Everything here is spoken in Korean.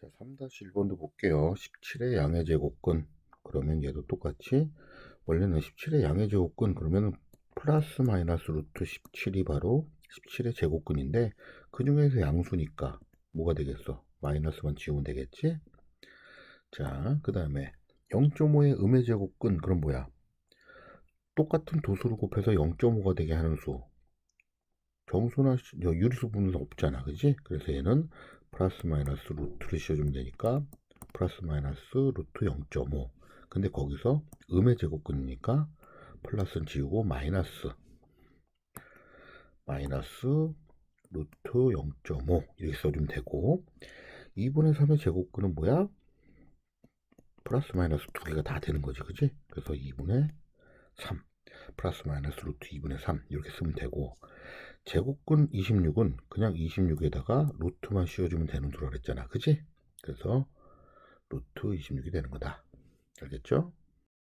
자, 3-1번도 볼게요. 17의 양의 제곱근. 그러면 얘도 똑같이 원래는 17의 양의 제곱근 그러면 플러스 마이너스 루트 17이 바로 17의 제곱근인데 그 중에서 양수니까 뭐가 되겠어? 마이너스만 지우면 되겠지? 자, 그 다음에 0.5의 음의 제곱근 그럼 뭐야? 똑같은 도수를 곱해서 0.5가 되게 하는 수. 정수나 유리수 분은 없잖아, 그지? 그래서 얘는 플러스 마이너스 루트를 씌워주면 되니까 플러스 마이너스 루트 0.5. 근데 거기서 음의 제곱근이니까 플러스는 지우고 마이너스 마이너스 루트 0.5 이렇게 써주면 되고 2분의 3의 제곱근은 뭐야? 플러스 마이너스 두 개가 다 되는 거지, 그지? 그래서 2분의 3 플러스 마이너스 루트 2분의 3 이렇게 쓰면 되고 제곱근 26은 그냥 26에다가 루트만 씌워주면 되는 줄 알았잖아. 그지? 그래서 루트 26이 되는 거다. 알겠죠?